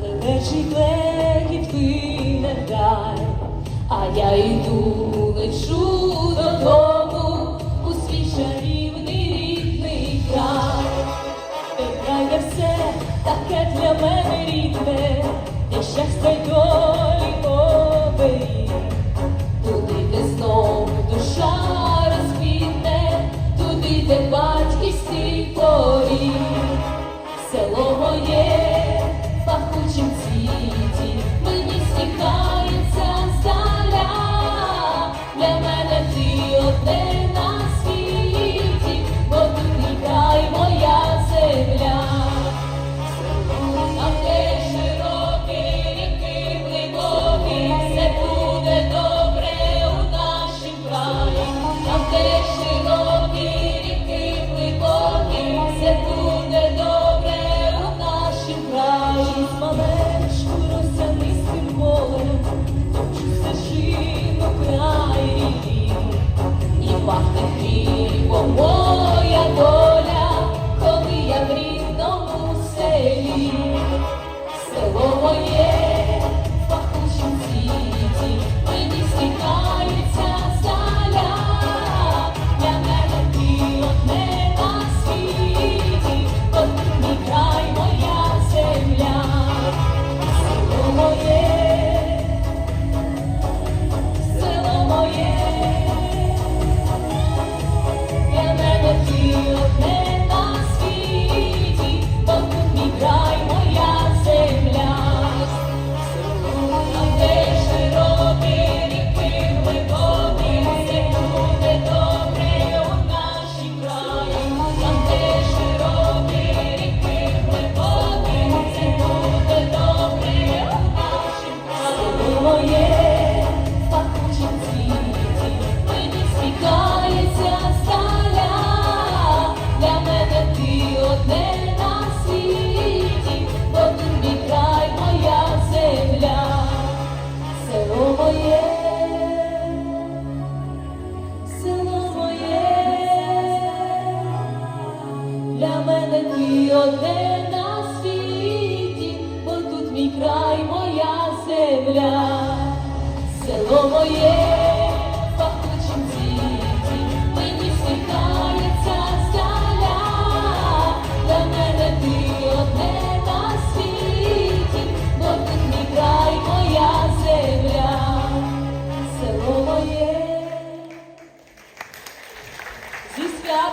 плетечий клекіт ти не дай, а я йду, лечу додому у свій чарівний рідний край. Той край, все таке для мене рідне, де щастя й долі оберіг, туди, де знов душа розквітне, туди, де батьківський поріг, село моє. районе на світі, бо тут мій край, моя земля, село моє.